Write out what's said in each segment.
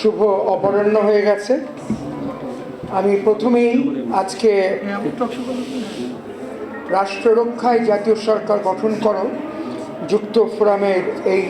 শুভ অপরাহ্ন হয়ে গেছে। আমি প্রথমেই আজকে রাষ্ট্র রক্ষায় জাতীয় সরকার গঠন করো, যুক্ত ফোরামের এই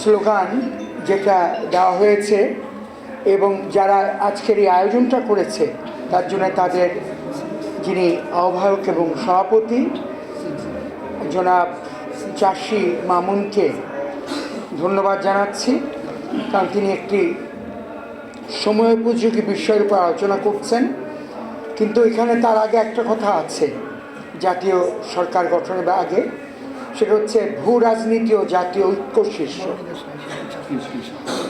স্লোগান যেটা দেওয়া হয়েছে এবং যারা আজকের এই আয়োজনটা করেছে, তার জন্য তাদের যিনি আহ্বায়ক এবং সভাপতি, জনাব চাষি মামুনকে ধন্যবাদ জানাচ্ছি। কারণ তিনি একটি সময় সময়োপযোগী বিষয়ের উপর আলোচনা করছেন। কিন্তু এখানে তার আগে একটা কথা আছে, জাতীয় সরকার গঠনের আগে। সেটা হচ্ছে ভূ রাজনীতি ও জাতীয় ঐক্য শীর্ষ।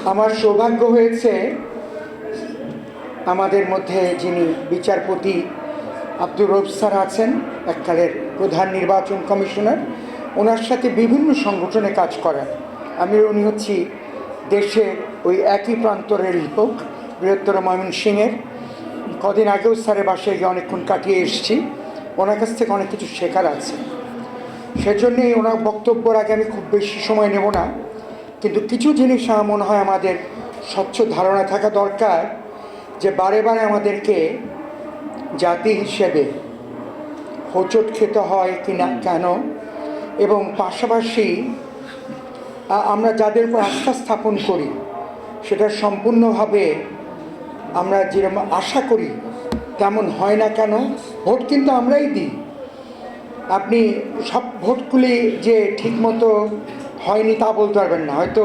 আমার সৌভাগ্য হয়েছে, আমাদের মধ্যে যিনি বিচারপতি আব্দুর রব স্যার আছেন, এককালের প্রধান নির্বাচন কমিশনার, ওনার সাথে বিভিন্ন সংগঠনে কাজ করার আমি উনি হচ্ছি দেশের ওই একই প্রান্তরের লোক, বৃহত্তর ময়মনসিংহের। কদিন আগেও স্যারের বাসায় গিয়ে অনেকক্ষণ কাটিয়ে এসেছি। ওনার কাছ থেকে অনেক কিছু শেখার আছে। সেজন্যই ওনার বক্তব্যের আগে আমি খুব বেশি সময় নেব না। কিন্তু কিছু জিনিস আমার মনে হয় আমাদের স্বচ্ছ ধারণা থাকা দরকার, যে বারে বারে আমাদেরকে জাতি হিসেবে হোঁচট খেতে হয় কি না কেন? এবং পাশাপাশি আমরা যাদের উপর আস্থা স্থাপন করি, সেটা সম্পূর্ণভাবে আমরা যেরকম আশা করি, তেমন হয় না কেন, ভোট কিন্তু আমরাই দিই। আপনি সব ভোটগুলি যে ঠিকমতো হয়নি তা বলতে পারবেন না। হয়তো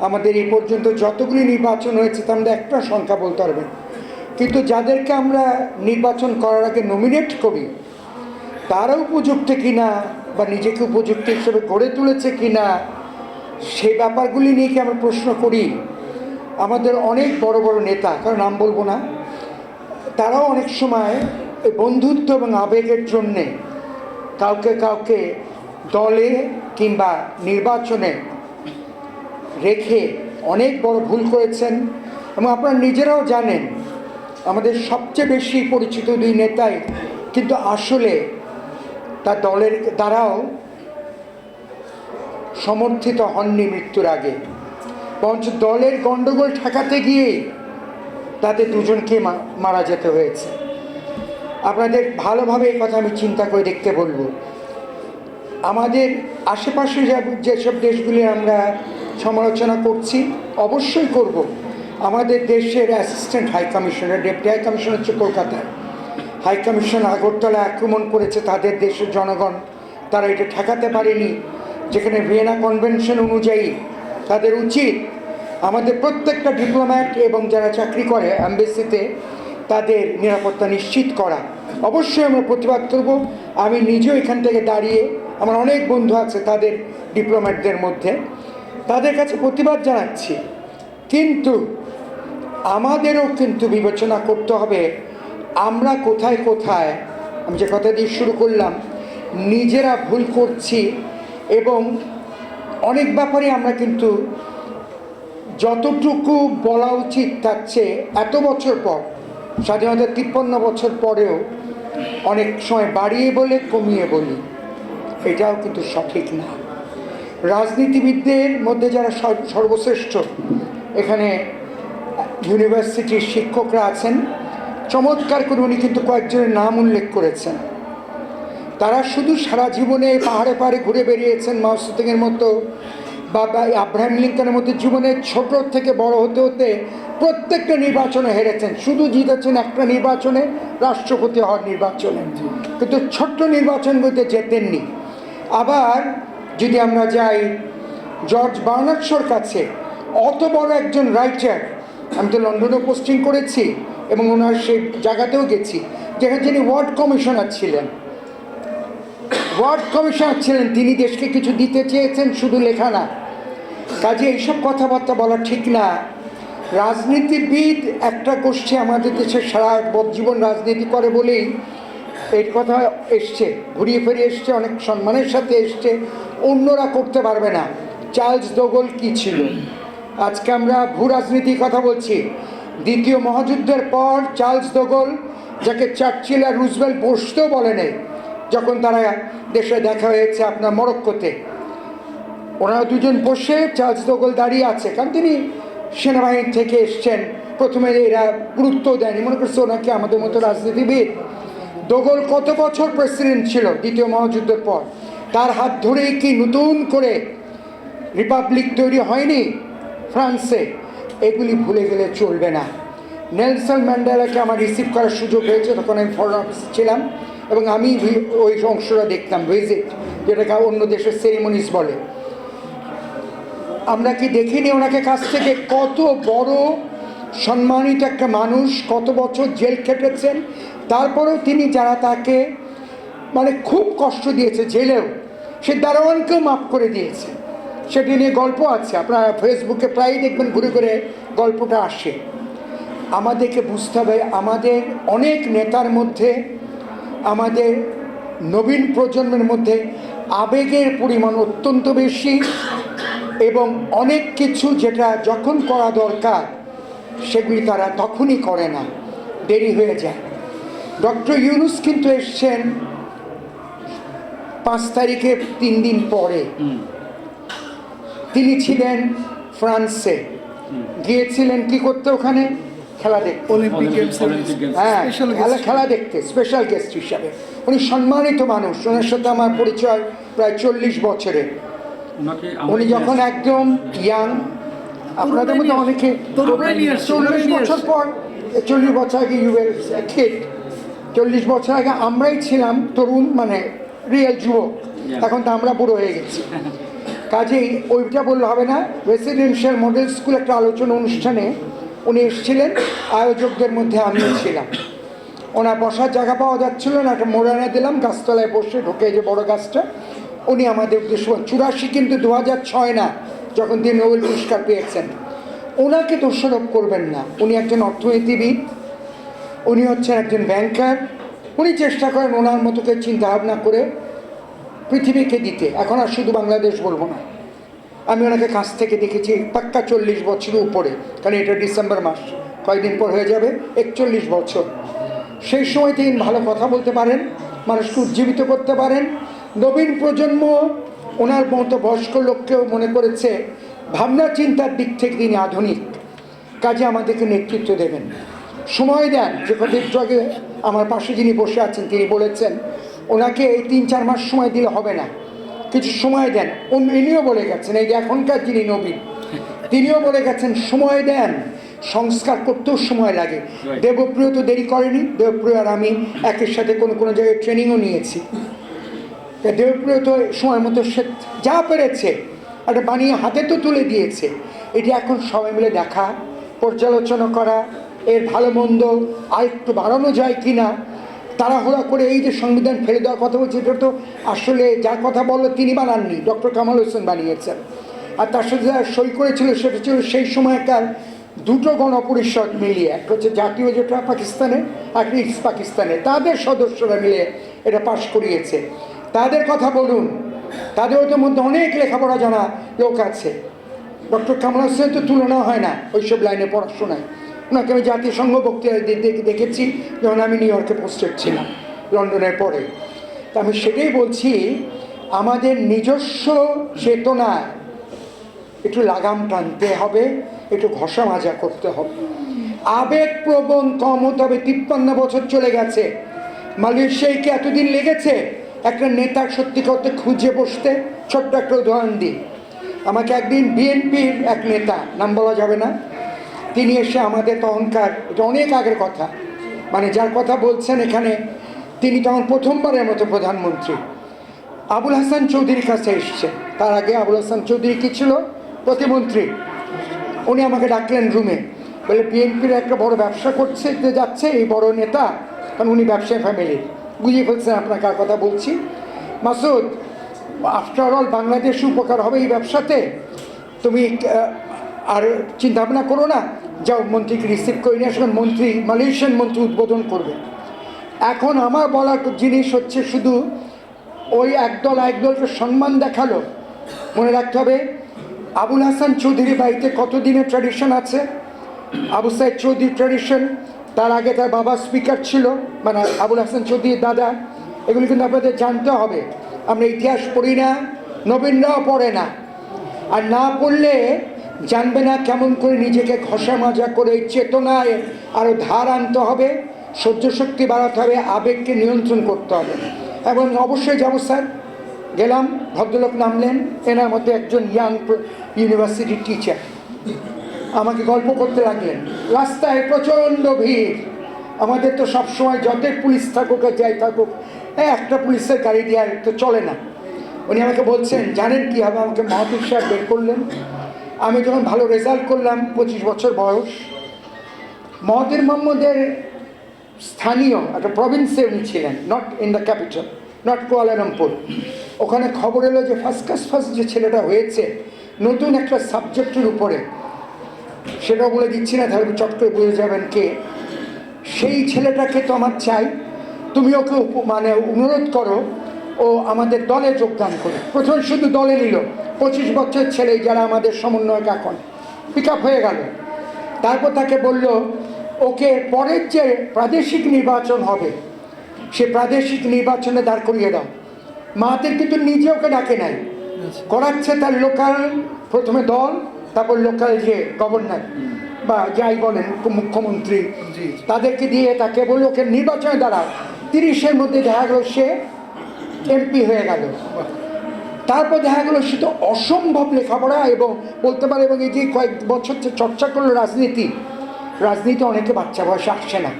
আমাদের এই পর্যন্ত যতগুলি নির্বাচন হয়েছে, তার মধ্যে একটা সংখ্যা বলতে পারবেন। কিন্তু যাদেরকে আমরা নির্বাচন করার আগে নমিনেট করি, তারা উপযুক্ত কিনা বা নিজেকে উপযুক্ত হিসেবে গড়ে তুলেছে কিনা সেই ব্যাপারগুলি নিয়ে কি আমরা প্রশ্ন করি? আমাদের অনেক বড় বড় নেতা কারণ নাম বলব না, তারাও অনেক সময় এই বন্ধুত্ব এবং আবেগের জন্যে কাউকে কাউকে দলে কিংবা নির্বাচনে রেখে অনেক বড় ভুল করেছেন এবং আপনারা নিজেরাও জানেন, আমাদের সবচেয়ে বেশি পরিচিত দুই নেতাই কিন্তু আসলে তার দলের দ্বারাও সমর্থিত হননি মৃত্যুর আগে। বরঞ্চ দলের গণ্ডগোল ঠেকাতে গিয়ে তাদের দুজনকে মারা যেতে হয়েছে। আপনাদের ভালোভাবে এই কথা আমি চিন্তা করে দেখতে বলব। আমাদের আশেপাশে যেসব দেশগুলি আমরা সমালোচনা করছি, অবশ্যই করব। আমাদের দেশের assistant high commissioner deputy high commissioner হচ্ছে কলকাতায় হাই কমিশন আগরতলা আক্রমণ করেছে তাদের দেশের জনগণ। তারা এটা ঠেকাতে পারেনি। যেখানে ভিয়েনা কনভেনশন অনুযায়ী তাদের উচিত আমাদের প্রত্যেকটা ডিপ্লোম্যাট এবং যারা চাকরি করে অ্যাম্বাসিতে তাদের নিরাপত্তা নিশ্চিত করা। অবশ্যই আমরা প্রতিবাদ করব। আমি নিজেও এখান থেকে দাঁড়িয়ে আমার অনেক বন্ধু আছে তাদের ডিপ্লোম্যাটদের মধ্যে, তাদের কাছে প্রতিবাদ জানাচ্ছি। কিন্তু আমাদেরও কিন্তু বিবেচনা করতে হবে আমরা কোথায় কোথায়, আমি যে কথা দিয়ে শুরু করলাম, নিজেরা ভুল করছি এবং অনেক ব্যাপারে আমরা কিন্তু যতটুকু বলা উচিত তার এত বছর পর স্বাধীনতা তিপ্পান্ন বছর পরেও অনেক সময় বাড়িয়ে বলে, কমিয়ে বলি, এটাও কিন্তু সঠিক না। রাজনীতিবিদদের মধ্যে যারা সর্বশ্রেষ্ঠ, এখানে ইউনিভার্সিটির শিক্ষকরা আছেন, চমৎকার করে উনি কিন্তু কয়েকজনের নাম উল্লেখ করেছেন। তারা শুধু সারা জীবনে পাহাড়ে পাহাড়ে ঘুরে বেরিয়েছেন মাউসুতিংয়ের মতো বা আব্রাহিম লিঙ্কনের মতো জীবনে ছোট থেকে বড় হতে হতে প্রত্যেকটা নির্বাচনে হেরেছেন। শুধু জিতেছেন একটা নির্বাচনে, রাষ্ট্রপতি হওয়ার নির্বাচনে। কিন্তু ছোট্ট নির্বাচনগুলিতে জেতেননি। আবার যদি আমরা যাই, জর্জ বার্নার্ডশোর কাছে অত বড় একজন রাইটার, আমি তো লন্ডনে পোস্টিং করেছি এবং ওনার সেই জায়গাতেও গেছি, যেখানে যিনি ওয়ার্ড কমিশনার ছিলেন। ওয়ার্ড কমিশনার ছিলেন, তিনি দেশকে কিছু দিতে চেয়েছেন, শুধু লেখা না। কাজে এইসব কথাবার্তা বলা ঠিক না। রাজনীতিবিদ একটা গোষ্ঠী আমাদের দেশে সারা জীবন রাজনীতি করে বলেই এই কথা এসছে, ঘুরিয়ে ফিরিয়ে এসছে, অনেক সম্মানের সাথে এসছে, অন্যরা করতে পারবে না। চার্লস দোগল কি ছিল? আজকে আমরা ভূ রাজনীতির কথা বলছি। দ্বিতীয় মহাযুদ্ধের পর চার্লস দোগল, যাকে চার্চিল আর রুজবেল বসতেও বলে নেই যখন তারা দেশে দেখা হয়েছে আপনার মরক্কোতে, ওনারা দুজন বসে চার্লস দোগল দাঁড়িয়ে আছে, কারণ তিনি সেনাবাহিনী থেকে এসছেন। প্রথমে এরা গুরুত্ব দেয়নি, মনে করছে ওনাকে আমাদের মতো রাজনীতিবিদ। দোগল কত বছর প্রেসিডেন্ট ছিল দ্বিতীয় মহাযুদ্ধের পর? তার হাত ধরেই কি নতুন করে রিপাবলিক তৈরি হয়নি ফ্রান্সে? এগুলি ভুলে গেলে চলবে না। নেলসন ম্যান্ডেলাকে আমার রিসিভ করার সুযোগ হয়েছে, তখন আমি ফরেন অফিসে ছিলাম। এবং আমি ওই অংশটা দেখতাম ভিজিট যেটাকে অন্য দেশের সেরিমনিস বলে। আমরা কি দেখিনি ওনাকে কাছ থেকে? কত বড় সম্মানিত একটা মানুষ, কত বছর জেল খেটেছেন। তারপরেও তিনি যারা তাকে মানে খুব কষ্ট দিয়েছে জেলেও, সে দারোয়ানকেও মাফ করে দিয়েছে। সেটি নিয়ে গল্প আছে। আপনারা ফেসবুকে প্রায়ই দেখবেন ঘুরে ঘুরে গল্পটা আসে। আমাদেরকে বুঝতে হবে, আমাদের অনেক নেতার মধ্যে আমাদের নবীন প্রজন্মের মধ্যে আবেগের পরিমাণ অত্যন্ত বেশি এবং অনেক কিছু যেটা যখন করা দরকার সেগুলি তারা তখনই করে না। দেরি হয়ে যায়। ডক্টর ইউনুস কিন্তু এসছেন পাঁচ তারিখে তিন দিন পরে। তিনি ছিলেন ফ্রান্সে। গিয়েছিলেন কি করতে ওখানে? খেলা দেখতে। অলিম্পিক গেমস হ্যাঁ খেলা খেলা দেখতে স্পেশাল গেস্ট হিসাবে। উনি সম্মানিত মানুষ ওনার সাথে আমার পরিচয় প্রায় চল্লিশ বছরের ওনাকে উনি যখন একদম ইয়াং আপনাদের মধ্যে অনেকে চল্লিশ বছর পর চল্লিশ বছর আগে ইউএর খেট চল্লিশ বছর আগে আমরাই ছিলাম তরুণ মানে রিয়েল যুবক। এখন তো আমরা বুড়ো হয়ে গেছি। কাজেই ওইটা বললে হবে না রেসিডেন্সিয়াল মডেল স্কুল একটা আলোচনা অনুষ্ঠানে উনি এসেছিলেন, আয়োজকদের মধ্যে আমিও ছিলাম। ওনার বসার জায়গা পাওয়া যাচ্ছিল না, একটা মোড়ানা দিলাম, গাছতলায় বসে ঢুকে যে বড় গাছটা। উনি আমাদের উদ্দেশ্য, চুরাশি কিন্তু দু হাজার ছয় না, যখন তিনি নোবেল পুরস্কার পেয়েছেন। ওনাকে দোষারোপ করবেন না। উনি একজন অর্থনীতিবিদ, উনি হচ্ছেন একজন ব্যাংকার। উনি চেষ্টা করেন ওনার মতো করে চিন্তা ভাবনা করে পৃথিবীকে দিতে। এখন আর শুধু বাংলাদেশ বলব না। আমি ওনাকে কাছ থেকে দেখেছি পাক্কা চল্লিশ বছরের উপরে, কারণ এটা ডিসেম্বর মাস কয়েকদিন পর হয়ে যাবে? একচল্লিশ বছর। সেই সময় তিনি ভালো কথা বলতে পারেন, মানুষকে উজ্জীবিত করতে পারেন। নবীন প্রজন্ম ওনার মতো বয়স্ক লোককেও মনে করেছে, ভাবনা চিন্তার দিক থেকে তিনি আধুনিক। কাজে আমাদেরকে নেতৃত্ব দেবেন। সময় দেন যে কথা আগে আমার পাশে যিনি বসে আছেন, তিনি বলেছেন, ওনাকে এই তিন চার মাস সময় দিলে হবে না। কিছু সময় দেন। ইনিও বলে গেছেন এই যে এখনকার যিনি নবীন তিনিও বলে গেছেন সময় দেন সংস্কার করতেও সময় লাগে। দেবপ্রিয় তো দেরি করেনি দেবপ্রিয় আর আমি একের সাথে কোনো কোনো জায়গায় ট্রেনিংও নিয়েছি। দেবপ্রিয় তো সময় মতো সে যা পেরেছে একটা বানিয়ে হাতে তো তুলে দিয়েছে। এটি এখন সবাই মিলে দেখা পর্যালোচনা করা এর ভালো মন্দ আরেকটু বাড়ানো যায় কি না তাড়াহুড়া করে এই যে সংবিধান ফেলে দেওয়ার কথা বলছে, এটা তো আসলে যার কথা বলল তিনি বানাননি, ডক্টর কামাল হোসেন বানিয়েছেন। আর তার সাথে যারা সই করেছিল, সেটা ছিল সেই সময়কার দুটো গণপরিষদ মিলিয়ে, একটা হচ্ছে জাতীয় যেটা পাকিস্তানে, আর ইস্ট পাকিস্তানে। তাদের সদস্যরা মিলে এটা পাশ করিয়েছে। তাদের কথা বলুন, তাদের ওদের মধ্যে অনেক লেখাপড়া জানা লোক আছে। ডক্টর কামাল হোসেন তো তুলনা হয় না ওইসব লাইনে পড়াশোনায়। ওনাকে আমি জাতিসংঘ বক্তৃতা দেখেছি, যখন আমি নিউ ইয়র্কে পোস্টেড ছিলাম, লন্ডনের পরে। তা আমি সেটাই বলছি, আমাদের নিজস্ব চেতনায় একটু লাগাম টানতে হবে, একটু ঘষা মাজা করতে হবে। আবেগপ্রবণ কম হতে হবে তিপ্পান্ন বছর চলে গেছে। মালয়েশিয়ায় কি এতদিন লেগেছে একটা নেতা সত্যি করতে খুঁজে বসতে। ছোট্ট একটা উদাহরণ দিই। আমাকে একদিন বিএনপির এক নেতা, নাম বলা যাবে না তিনি এসে আমাদের তখনকার, এটা অনেক আগের কথা মানে যার কথা বলছেন এখানে, তিনি তখন প্রথমবারের মতো প্রধানমন্ত্রী। আবুল হাসান চৌধুরীর কাছে এসছে তার আগে আবুল হাসান চৌধুরী কী ছিল? প্রতিমন্ত্রী। উনি আমাকে ডাকলেন রুমে। বলে, বিএনপির একটা বড় ব্যবসা করছে যাচ্ছে এই বড় নেতা, কারণ উনি ব্যবসায়ী ফ্যামিলির বুঝিয়ে ফেলছেন আপনার কার কথা বলছি। মাসুদ আফটার অল বাংলাদেশ উপকার হবে এই ব্যবসাতে। তুমি আর চিন্তা ভাবনা করো না। যাও, মন্ত্রীকে রিসিভ করে নিয়ে আসবেন মন্ত্রী মালয়েশিয়ান মন্ত্রী উদ্বোধন করবে। এখন আমার বলার জিনিস হচ্ছে শুধু ওই একদল একদলকে সম্মান দেখাল। মনে রাখতে হবে, আবুল হাসান চৌধুরী বাড়িতে কতদিনের ট্র্যাডিশন আছে? আবু সাইদ চৌধুরী ট্র্যাডিশন তার আগে তার বাবা স্পিকার ছিল মানে আবুল হাসান চৌধুরীর দাদা। এগুলি কিন্তু আপনাদের জানতে হবে। আমরা ইতিহাস পড়ি না, নবীনরাও পড়ে না। আর না পড়লে জানবে না কেমন করে নিজেকে ঘষা মাজা করে চেতনায় আরও ধার আনতে হবে, সহ্য শক্তি বাড়াতে হবে, আবেগকে নিয়ন্ত্রণ করতে হবে। এবং অবশ্যই যাব স্যার। গেলাম, ভদ্রলোক নামলেন, এনার মধ্যে একজন ইয়াং ইউনিভার্সিটি টিচার। আমাকে গল্প করতে লাগলেন। রাস্তায় প্রচণ্ড ভিড়। আমাদের তো সবসময় যতই পুলিশ থাকুক আর যাই থাকুক একটা পুলিশের গাড়ি দেওয়ার তো চলে না। উনি আমাকে বলছেন, জানেন কী হবে? আমাকে মাহাতির সাহেব বের করলেন। আমি যখন ভালো রেজাল্ট করলাম, পঁচিশ বছর বয়স মহাতির মোহাম্মদের স্থানীয় একটা প্রভিন্সে উনি ছিলেন not in the capital not Kuala Lumpur. ওখানে খবর এলো যে ফার্স্ট ক্লাস ফার্স্ট যে ছেলেটা হয়েছে, নতুন একটা সাবজেক্টের উপরে। সেটা বলে দিচ্ছি না, তাহলে চট করে বুঝে যাবেন কে। সেই ছেলেটাকে তো আমার চাই, তুমি ওকে মানে অনুরোধ করো ও আমাদের দলে যোগদান করে। প্রথম শুধু দলে নিল। পঁচিশ বছর ছেলে যারা আমাদের সমন্বয়ক এখন। পিক হয়ে গেল। তারপর তাকে বলল ওকে পরের যে প্রাদেশিক নির্বাচন হবে সে প্রাদেশিক নির্বাচনে দাঁড় করিয়ে দাও। মাহাতের কিন্তু নিজে ওকে ডাকে নাই। করাচ্ছে তার লোকাল প্রথমে দল তারপর লোকাল যে গভর্নর বা যাই বলেন মুখ্যমন্ত্রী। তাদেরকে দিয়ে তাকে বলল ওকে নির্বাচনে দাঁড়াও। তিরিশের মধ্যে দেখা গেল সে এমপি হয়ে গেল। তারপর দেখা গেলো সে তো অসম্ভব লেখাপড়া এবং বলতে পারে এবং এই যে কয়েক বছর চর্চা করল রাজনীতি রাজনীতি অনেকে বাচ্চা বয়সে আসছে না।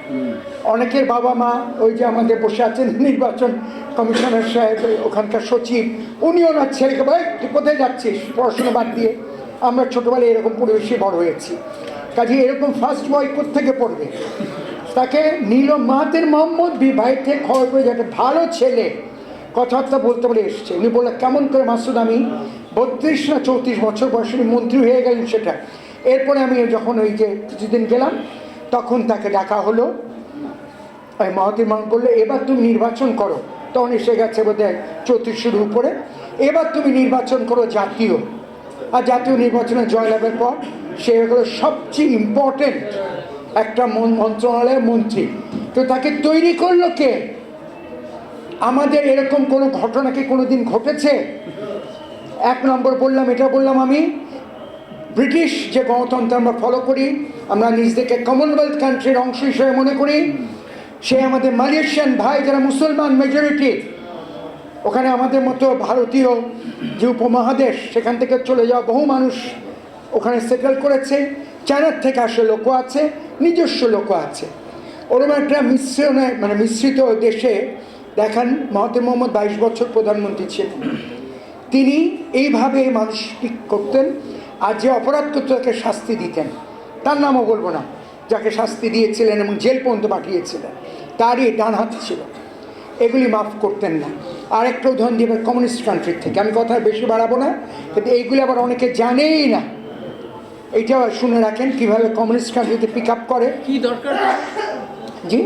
অনেকের বাবা মা ওই যে আমাদের বসে আছেন নির্বাচন কমিশনার সাহেব ওখানকার সচিব উনি ওনার ছেলেকে বলে "এই, তুই কোথায় যাচ্ছিস? পড়াশোনা বাদ দিয়ে। আমরা ছোটোবেলায় এরকম পরিবেশে বড় হয়েছি। কাজে এরকম ফার্স্ট বয় থেকে পড়বে? তাকে নীল মাহাতের মোহাম্মদ বিবাহিত থেকে খবর করে যে একটা ভালো ছেলে কথাবার্তা বলতে বলে এসছে। উনি বলল, কেমন করে মাসুদ আমি বত্রিশ না চৌত্রিশ বছর বয়সে উনি মন্ত্রী হয়ে গেলেন সেটা? এরপরে আমি যখন ওই যে কিছুদিন গেলাম, তখন তাকে ডাকা হলো। ওই মহাতির মান করল এবার তুমি নির্বাচন করো। তখন এসে গেছে বোধ হয় চৌত্রিশের উপরে। এবার তুমি নির্বাচন করো জাতীয়। আর জাতীয় নির্বাচনে জয়লাভের পর সে হলো সবচেয়ে ইম্পর্টেন্ট একটা মন- মন্ত্রণালয়ের মন্ত্রী। তো তাকে তৈরি করল কে? আমাদের এরকম কোনো ঘটনা কি কোনো দিন ঘটেছে? এক নম্বর বললাম, এটা বললাম আমি, ব্রিটিশ যে গণতন্ত্র আমরা ফলো করি, আমরা নিজেদেরকে কমনওয়েলথ কান্ট্রির অংশ হিসেবে মনে করি, সে আমাদের মালয়েশিয়ান ভাই যারা মুসলমান মেজরিটি ওখানে আমাদের মতো ভারতীয় যে উপমহাদেশ, সেখান থেকে চলে যাওয়া বহু মানুষ ওখানে সেটেল করেছে, চায়নার থেকে আসে লোকও আছে, নিজস্ব লোকও আছে। ওরকম একটা মিশ্রণে মানে মিশ্রিত দেশে দেখান মহাতির মোহাম্মদ বাইশ বছর প্রধানমন্ত্রী ছিলেন। তিনি এইভাবে মানুষ করতেন আর যে অপরাধ করতো তাকে শাস্তি দিতেন। তার নামও বলব না যাকে শাস্তি দিয়েছিলেন এবং জেল পর্যন্ত পাঠিয়েছিলেন তারই ডান হাত ছিল। এগুলি মাফ করতেন না। আর একটা উদাহরণ দিবেন কমিউনিস্ট কান্ট্রির থেকে আমি কথা বেশি বাড়াবো না কিন্তু এইগুলি আবার অনেকে জানেই না। এইটা শুনে রাখেন কীভাবে কমিউনিস্ট কান্ট্রিতে পিক আপ করে। কি দরকার? জি?